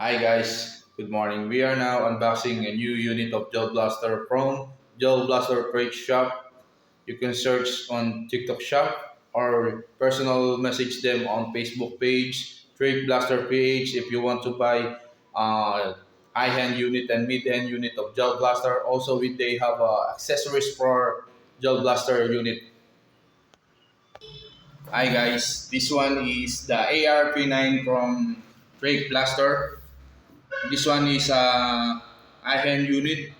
Hi guys, good morning. We are now unboxing a new unit of Gel Blaster from Gel Blaster Freight Shop. You can search on TikTok Shop or personal message them on Facebook page, Trade Blaster page if you want to buy uh, high-hand unit and mid-end unit of Gel Blaster. Also, they have uh, accessories for Gel Blaster unit. Hi guys, this one is the AR-P9 from Drake Blaster. This one is a high-end unit.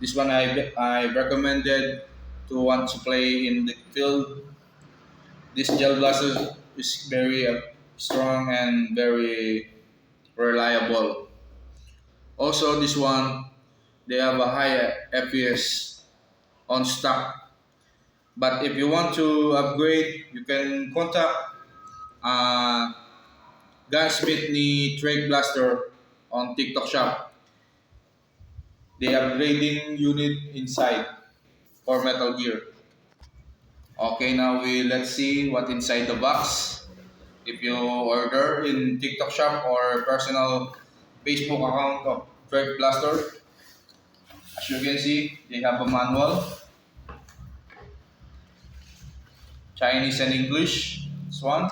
This one I I recommended to want to play in the field. This gel blaster is very uh, strong and very reliable. Also, this one they have a higher FPS on stock. But if you want to upgrade, you can contact uh, Gunsmith ni Trade Blaster on TikTok shop. They upgrading unit inside for Metal Gear. Okay, now we let's see what inside the box. If you order in TikTok shop or personal Facebook account of Trade Blaster, as you can see, they have a manual, Chinese and English. This one,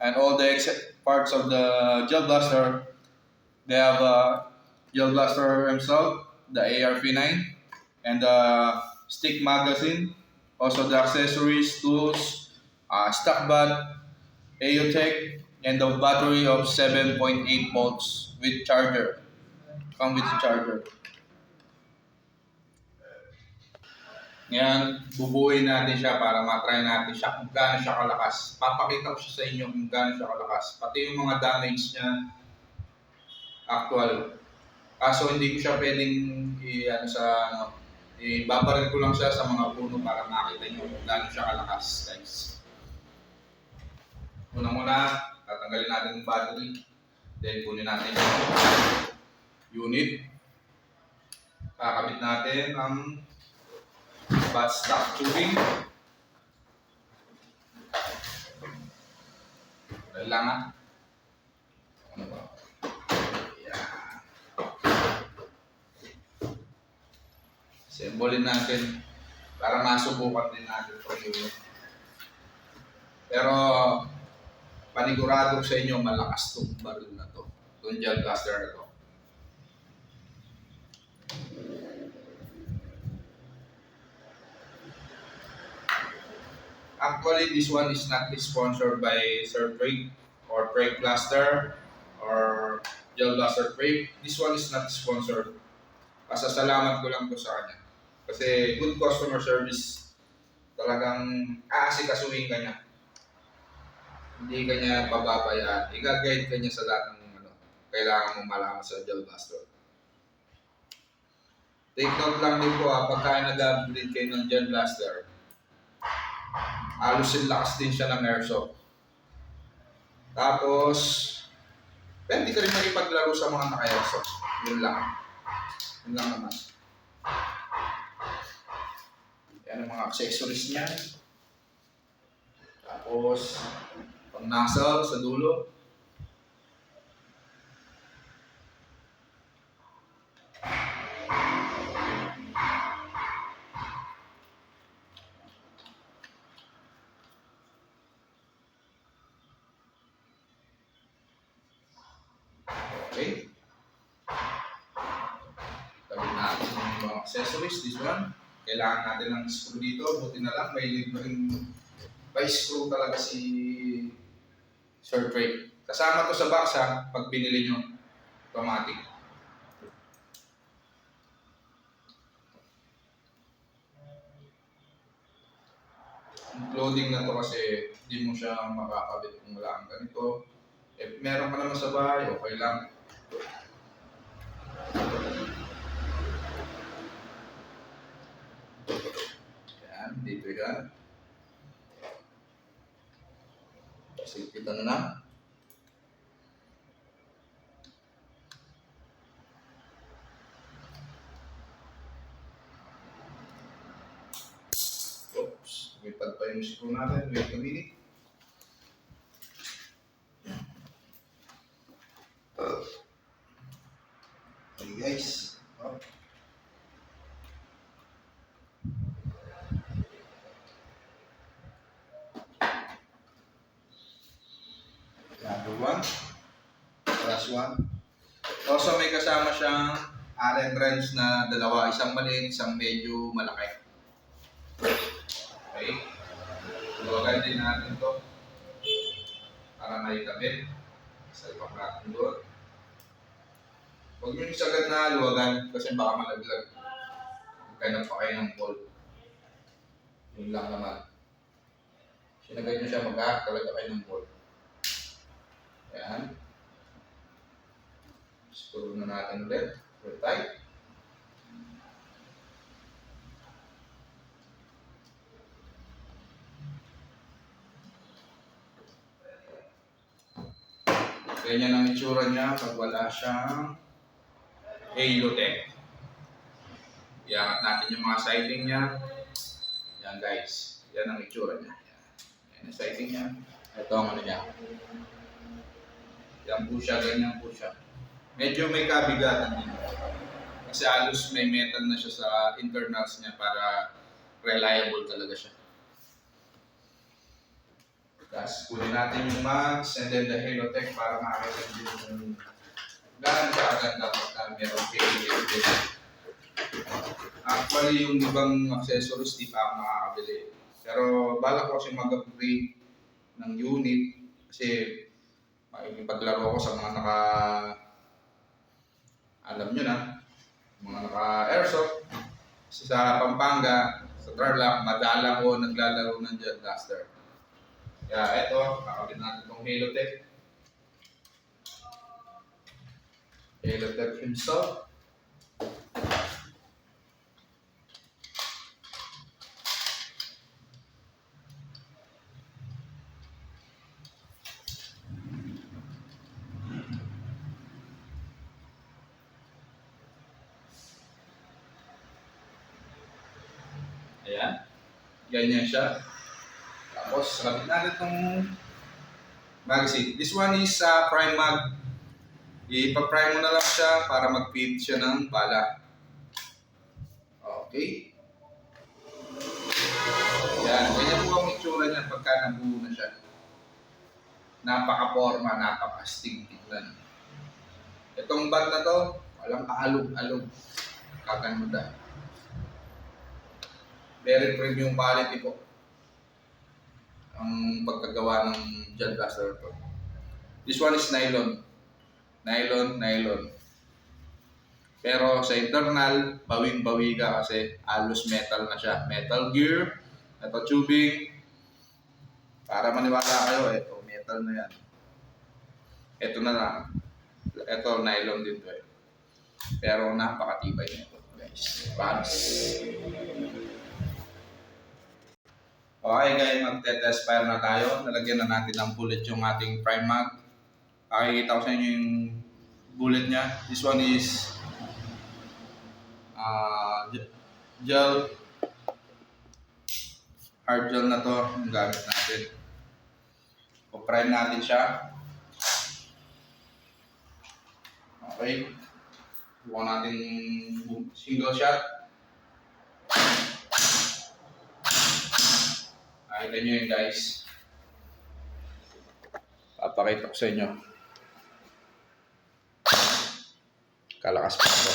and all the parts of the gel blaster they have a gel blaster himself, the ARP9, and the stick magazine. Also the accessories, tools, uh, stock bud, AOTech, and the battery of 7.8 volts with charger. Come with charger. Ngayon, bubuuin natin siya para matry natin siya kung gaano siya kalakas. Papakita ko siya sa inyo kung gaano siya kalakas. Pati yung mga damage niya, actual. Kaso hindi ko siya pwedeng i ano sa ano, ibabaril ko lang siya sa mga puno para makita niyo kung gaano siya kalakas, guys. Una-muna, tatanggalin natin yung battery. Then kunin natin yung unit. Kakabit natin ang butt stop tubing. Kailangan. Symbolin natin para masubukan din natin ito yung Pero panigurado sa inyo malakas tong baril na to. Itong gel blaster na to. Actually, this one is not sponsored by Sir Craig or Craig Blaster or Gel Blaster Craig. This one is not sponsored. Pasasalamat ko lang to sa kanya. Kasi good customer service, talagang aasikasuhin ka niya. Hindi ka niya pababayaan. Iga-guide ka niya sa lahat ng ano, kailangan mong malaman sa Gel Blaster. Take note lang din po ha, pagka nag-upgrade kayo ng Gel Blaster, halos yung lakas din siya ng airsoft. Tapos, pwede ka rin makipaglaro sa mga naka-airsoft. Yun lang. Yun lang naman. Ang mga accessories niya. Tapos, pang nozzle sa dulo. Okay. Gawin natin yung accessories. This one. Kailangan natin ng screw dito. Buti na lang, may libreng by screw talaga si Sir Trey. Kasama to sa box ha, pag binili nyo. Automatic. Including na to kasi hindi mo siya makakabit kung wala kang ganito. If meron ka naman sa bahay, okay lang. Yan, dito yan. Sige, kita na na. Oops, lumipad pa yung screw natin. Wait a minute. guys. Plus one. Also may kasama siyang Allen wrench na dalawa. Isang maliit, isang medyo malaki. Okay. Luwagan din natin to para maikabit. Sa ibang natin doon. Huwag nyo sagad na luwagan kasi baka malaglag. Pa kayo ng ball. Yun lang naman. Sinagad nyo siya mag-act talaga kayo ng ball. Ayan. Screw na natin ulit. Tight. Ganyan ang itsura niya pag wala siyang halo tech. Iangat natin yung mga sighting niya. Yan guys. Yan ang itsura niya. Yan ang sighting niya. Ito ang ano niya. Yan po siya, ganyan po siya. Medyo may kabigatan din. Kasi halos may metal na siya sa internals niya para reliable talaga siya. Tapos kunin natin yung mags and then the Halo Tech para makakita din yung gaano kaaganda pagka meron Halo din. Actually, yung ibang accessories di pa makakabili. Pero balak ko kasi mag-upgrade ng unit kasi makikipaglaro ko sa mga naka alam nyo na mga naka airsoft kasi sa Pampanga sa Tarlac madalang ko naglalaro ng Jet Duster kaya eto kakabit natin itong Halo Tech Halo Tech himself Ayan. Ganyan siya. Tapos, sabit natin itong magazine. This one is uh, prime mag. Ipa-prime mo na lang siya para mag-feed siya ng bala. Okay. Yan. Ganyan po ang itsura niya pagka nabuo na siya. Napaka-forma, napaka-astig tignan. Itong bag na to, walang kaalog-alog. Kakanda very premium quality po ang pagkagawa ng John Blaster to. This one is nylon. Nylon, nylon. Pero sa internal, bawing-bawi ka kasi alos metal na siya. Metal gear, ito tubing. Para maniwala kayo, ito, metal na yan. Ito na lang. Ito, nylon din to eh. Pero napakatibay nito, guys. Promise. Okay guys, magte-test fire na tayo. Nalagyan na natin ng bullet yung ating prime mag. Pakikita ko sa inyo yung bullet niya. This one is uh, gel hard gel na to yung gamit natin. O-prime natin siya. Okay. Bukan natin single shot. Nakita nyo yun guys. Papakita ko sa inyo. Kalakas pa ito.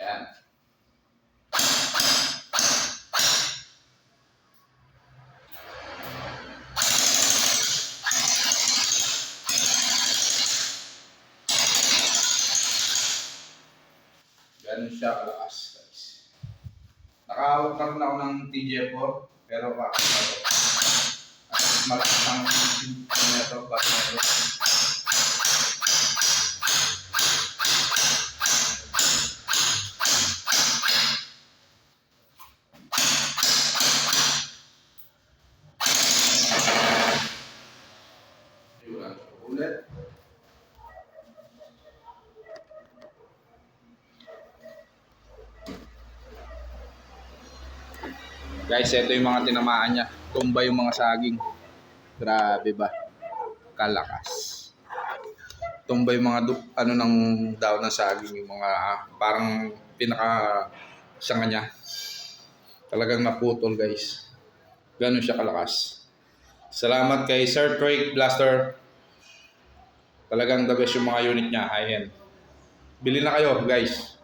Ayan. Ganun siya kalakas, guys. Nakahawak na rin ako ng TJ4, pero bakit? At malakas ang neto, bakit na ito? Ulit. Guys, ito yung mga tinamaan niya. Tumba yung mga saging. Grabe ba? Kalakas. Tumba yung mga ano ng daw ng saging, yung mga ah, parang pinaka sanga niya. Talagang naputol guys. Ganun siya kalakas. Salamat kay Sir Drake Blaster. Talagang the best yung mga unit niya, high-end. Bili na kayo guys.